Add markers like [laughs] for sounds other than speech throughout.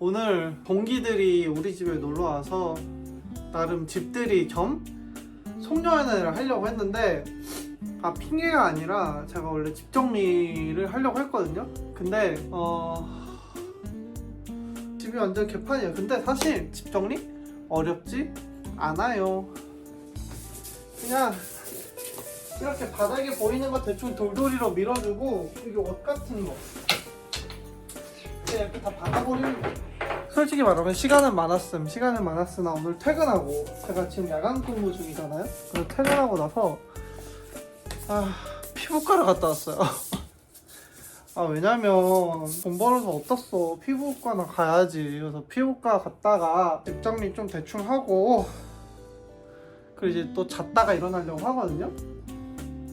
오늘 동기들이 우리 집에 놀러 와서 나름 집들이 겸 송년회를 하려고 했는데 아 핑계가 아니라 제가 원래 집 정리를 하려고 했거든요. 근데 어 집이 완전 개판이에요. 근데 사실 집 정리 어렵지 않아요. 그냥 이렇게 바닥에 보이는 거 대충 돌돌이로 밀어주고 여기 옷 같은 거 이렇게 다 박아버리는 거. 솔직히 말하면 시간은 많았음. 시간은 많았으나 오늘 퇴근하고 제가 지금 야간 근무 중이잖아요. 그래서 퇴근하고 나서 아 피부과를 갔다 왔어요. [laughs] 아 왜냐면 돈 벌어서 어떻어 피부과나 가야지. 그래서 피부과 갔다가 집 정리 좀 대충 하고 그리고 이제 또 잤다가 일어나려고 하거든요.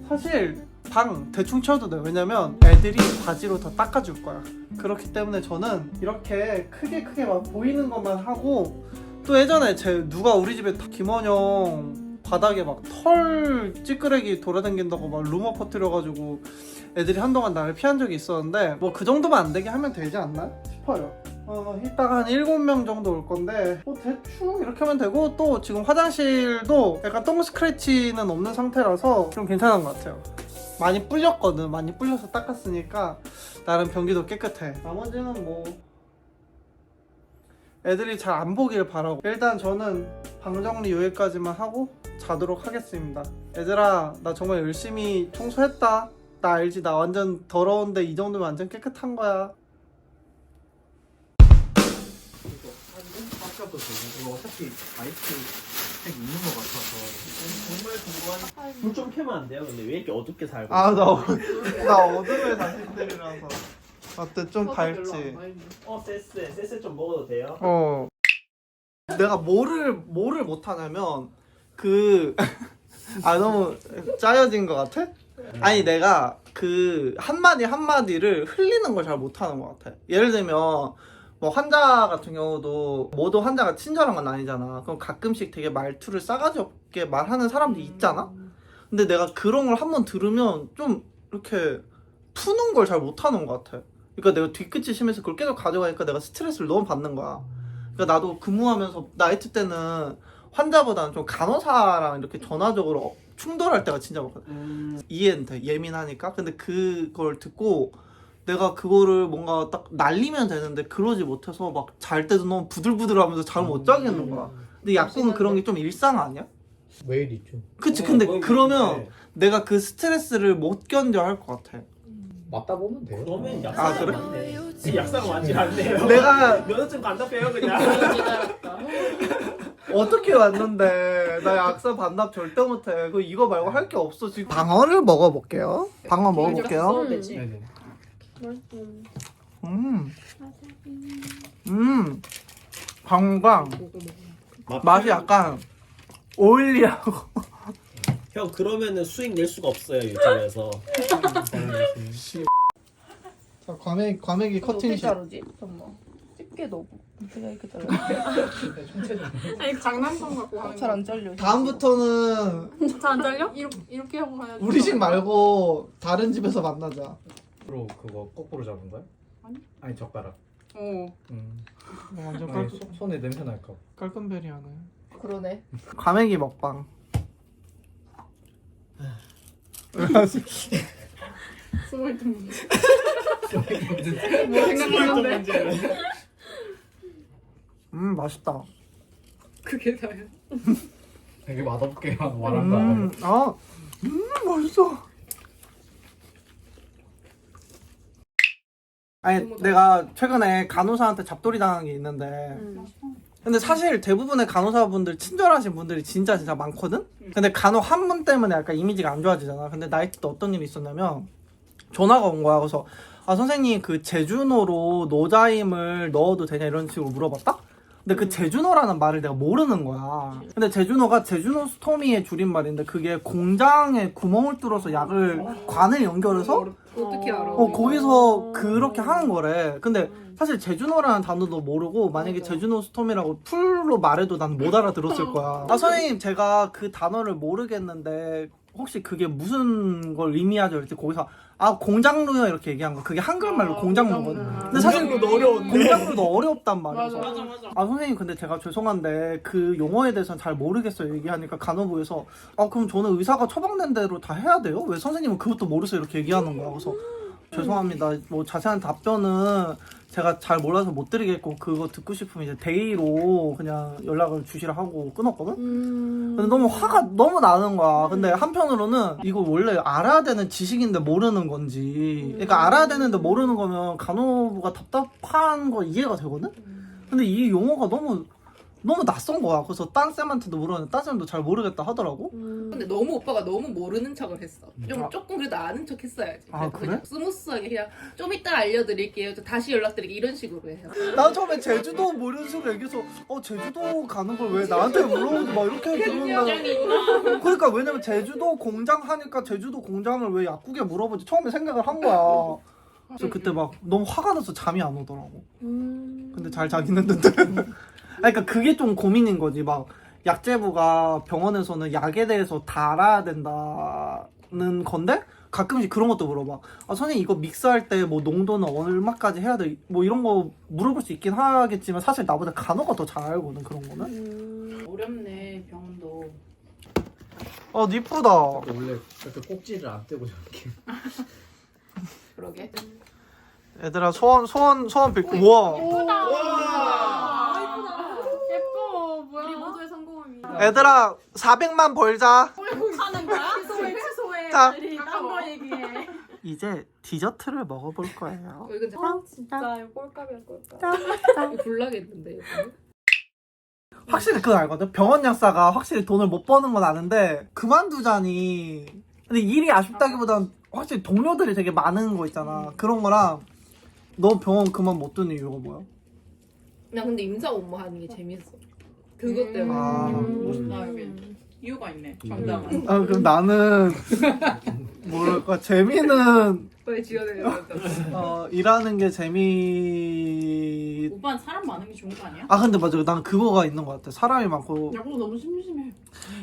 사실 방 대충 쳐도 돼요. 왜냐면 애들이 바지로 다 닦아줄 거야. 그렇기 때문에 저는 이렇게 크게 크게 막 보이는 것만 하고 또 예전에 제 누가 우리 집에 다- 김원영 바닥에 막 털 찌끄레기 돌아다닌다고 막 루머 퍼뜨려가지고 애들이 한동안 나를 피한 적이 있었는데 뭐 그 정도만 안 되게 하면 되지 않나 싶어요. 어, 이따가 한 7명 정도 올 건데 뭐 대충 이렇게 하면 되고 또 지금 화장실도 약간 똥 스크래치는 없는 상태라서 좀 괜찮은 것 같아요. 많이 불렸거든. 많이 불려서 닦았으니까 나름 변기도 깨끗해. 나머지는 뭐 애들이 잘 안 보길 바라고 일단 저는 방 정리 여기까지만 하고 자도록 하겠습니다. 얘들아 나 정말 열심히 청소했다. 나 알지? 나 완전 더러운데 이 정도면 완전 깨끗한 거야. 이거 되고 이거 어차피 마이 크색 있는 것 같아서 정말 궁금한 불좀 켜면 안 돼요? 근데 왜 이렇게 어둡게 살고 아, 나, [laughs] 어둠의 자신들이라서. 어때? 좀 밝지? 어 세스 세스 좀 먹어도 돼요? 어. 내가 뭐를 뭐를 못하냐면 그 [laughs] 아 너무 짜여진 것 같아? 아니 내가 그 한마디 한마디를 흘리는 걸 잘 못하는 것 같아. 예를 들면 뭐 환자 같은 경우도 모두 환자가 친절한 건 아니잖아. 그럼 가끔씩 되게 말투를 싸가지 없게 말하는 사람도 있잖아. 근데 내가 그런 걸 한번 들으면 좀 이렇게 푸는 걸 잘 못하는 것 같아. 그러니까 내가 뒤끝이 심해서 그걸 계속 가져가니까 내가 스트레스를 너무 받는 거야. 그러니까 나도 근무하면서 나이트 때는 환자보다는 좀 간호사랑 이렇게 전화적으로 충돌할 때가 진짜 많거든. 이해는 돼. 예민하니까. 근데 그걸 듣고 내가 그거를 뭔가 딱 날리면 되는데 그러지 못해서 막 잘 때도 너무 부들부들하면서 잠을 못 자겠는 거야. 근데 약국은 그런 게 좀 일상 아니야? 매일 있죠 그치. 어, 근데 그건 그러면 그런데 내가 그 스트레스를 못 견뎌 할 것 같아. 맞다 보면 돼요 그러면 아, 약사가 그래? 맞네 약사가 맞지 않네요 내가 면허증 반납해요 그냥 [laughs] 어떻게 왔는데 나 약사 반납 절대 못해. 그 이거 말고 할 게 없어 지금. 방어를 먹어볼게요. 방어 먹어볼게요. 네네 음, 음, 방방 맛이 약간 오일리하고. 형 그러면은 수익 낼 수가 없어요 유튜브에서 자 과메기 과메기 어떻게 커팅식. 자르지? 잠깐만. 집게 너무. 제가 이렇게 잘라. 아니 장난감 갖고 하는 잘안 잘려. 다음부터는 잘안 잘려? 이렇게 이렇게 하고 가야지. 우리 집 말고 다른 집에서 만나자. 프로 그거 거꾸로 잡은 거야? 아니. 아니 젓가락 어. 음. 어, 완전 아니, 깔끔 소- 손에 냄새 날까 봐 깔끔베리 하네. 그러네. 과메기 먹방. 숨어있던 문제. 뭐 생각났는데. 음 맛있다. 그게 다야. 되게 맛없게 [laughs] 말한 거 음, 알아요? 아, 음 맛있어. 아니 내가 최근에 간호사한테 잡돌이 당한 게 있는데. 근데 사실 대부분의 간호사분들 친절하신 분들이 진짜 진짜 많거든? 근데 간호 한 분 때문에 약간 이미지가 안 좋아지잖아. 근데 나이트 때 어떤 일이 있었냐면 전화가 온 거야. 그래서 아 선생님 그 제주노로 노자임을 넣어도 되냐? 이런 식으로 물어봤다? 근데 그 제주노라는 말을 내가 모르는 거야. 근데 제주노가 제주노 스토미의 줄임말인데 그게 공장에 구멍을 뚫어서 약을 관을 연결해서 어떻게 알아? 어 거기서 그렇게 하는 거래. 근데 사실 제주노라는 단어도 모르고 만약에 제주노 스톰이라고 풀로 말해도 난 못 알아들었을 [laughs] 거야. 아. 선생님 제가 그 단어를 모르겠는데 혹시 그게 무슨 걸 의미하죠? 이랬더니 거기서 아 공장루요 이렇게 얘기한 거 그게 한글말로 아, 공장루거든 공장루. 근데 사실 공장루도 어려운데. 공장루도 어렵단 말이야 맞아. 맞아 맞아. 아 선생님 근데 제가 죄송한데 그 용어에 대해서는 잘 모르겠어요 얘기하니까 간호부에서 아 그럼 저는 의사가 처방된 대로 다 해야 돼요? 왜 선생님은 그것도 모르세요 이렇게 얘기하는 거야 그래서 죄송합니다 뭐 자세한 답변은 제가 잘 몰라서 못 드리겠고 그거 듣고 싶으면 이제 데이로 그냥 연락을 주시라 하고 끊었거든 근데 너무 화가 너무 나는 거야. 근데 한편으로는 이거 원래 알아야 되는 지식인데 모르는 건지. 그러니까 알아야 되는데 모르는 거면 간호부가 답답한 거 이해가 되거든? 근데 이 용어가 너무 너무 낯선 거야. 그래서 딴 쌤한테도 물었는데 딴 쌤도 잘 모르겠다 하더라고. 근데 너무 오빠가 너무 모르는 척을 했어. 좀 아. 조금 그래도 아는 척 했어야지. 아, 그냥 그래? 스무스하게 그냥 좀 이따 알려드릴게요. 저 다시 연락드릴게요. 이런 식으로 해요. 나 처음에 제주도 뭐 이런 식으로 얘기해서 어 제주도 가는 걸 왜 나한테 물어보고 막 이렇게 들으면 그러니까 왜냐면 제주도 공장 하니까 제주도 공장을 왜 약국에 물어보지 처음에 생각을 한 거야. 그래서 그때 막 너무 화가 나서 잠이 안 오더라고. 근데 잘 자긴 했는데. [laughs] 그러니까 그게 좀 고민인 거지. 막 약제부가 병원에서는 약에 대해서 다 알아야 된다는 건데 가끔씩 그런 것도 물어봐. 아 선생님 이거 믹스할 때 뭐 농도는 얼마까지 해야 돼? 뭐 이런 거 물어볼 수 있긴 하겠지만 사실 나보다 간호가 더 잘 알거든 그런 거는. 어렵네 병원도. 아 이쁘다. 원래 이렇게 꼭지를 안 떼고 저렇게. 그러게. 얘들아 소원 소원 소원 빌고 우와. 예뻐 뭐야? 우리 모두의 성공입니다. 얘들아 400만 벌자. 하는 거야? 취소해 자. 딴거 얘기해 이제 디저트를 먹어볼 거예요. 어, 이건 진짜 아 진짜 이거 꼴값이야 꼴값 이거 불나겠는데 이거. 확실히 그건 알거든. 병원 약사가 확실히 돈을 못 버는 건 아는데 그만두자니. 근데 일이 아쉽다기보단 확실히 동료들이 되게 많은 거 있잖아. 그런 거랑 너 병원 그만 못 두는 이유가 뭐야? 나 근데 임상 업무 하는 게 재밌어. 그것 때문에. 아. 멋있다. 여기 이유가 있네. 정당한 아 그럼 나는 [laughs] 뭐랄까 재미는 왜 지어내려고 어, 일하는 게 재미. 오빠는 사람 많은 게 좋은 거 아니야? 아 근데 맞아. 난 그거가 있는 것 같아. 사람이 많고. 야 그거 너무 심심해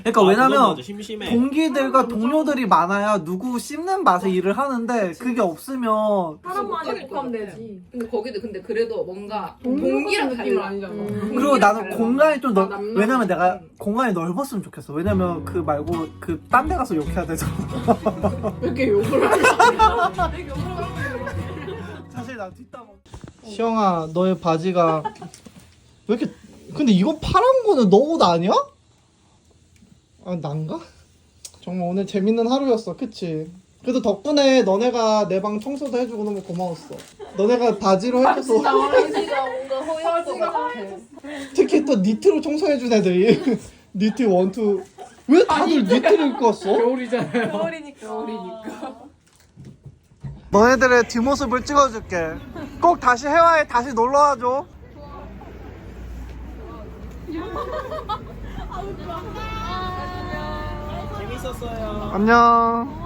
그러니까 아, 그건 왜냐면 맞아, 심심해. 동기들과 동료들이 많아야 누구 씹는 맛에 일을 하는데 그게 없으면 사람 못 많이 복하면. 되지 근데 거기도 근데 그래도 뭔가 동기랑 같은 느낌은 달라. 아니잖아. 음. 그리고 나는 달라. 공간이 좀 넓, 아, 남남. 왜냐면 내가 공간이 넓었으면 좋겠어. 왜냐면 그 말고 그 딴 데 가서 욕해야 되잖아. 왜 이렇게 욕을 하냐 [laughs] 사실 나 뒷담화. 시영아, 너의 바지가 왜 이렇게 근데 이건 파란 거는 너 옷 아니야? 아, 난가? 정말 오늘 재밌는 하루였어. 그치? 그래도 덕분에 너네가 내 방 청소도 해주고 너무 고마웠어. 너네가 바지로 해줘서 바지가 뭔가 허연 것 같아. 특히 또 니트로 청소해준 애들이 [laughs] 니트 원투 왜 다들 니트를 입고 왔어? 겨울이잖아요. 겨울이니까 겨울이니까 너네들의 뒷모습을 찍어줄게. 꼭 다시 해와에 다시 놀러와줘. 재밌었어요. 안녕.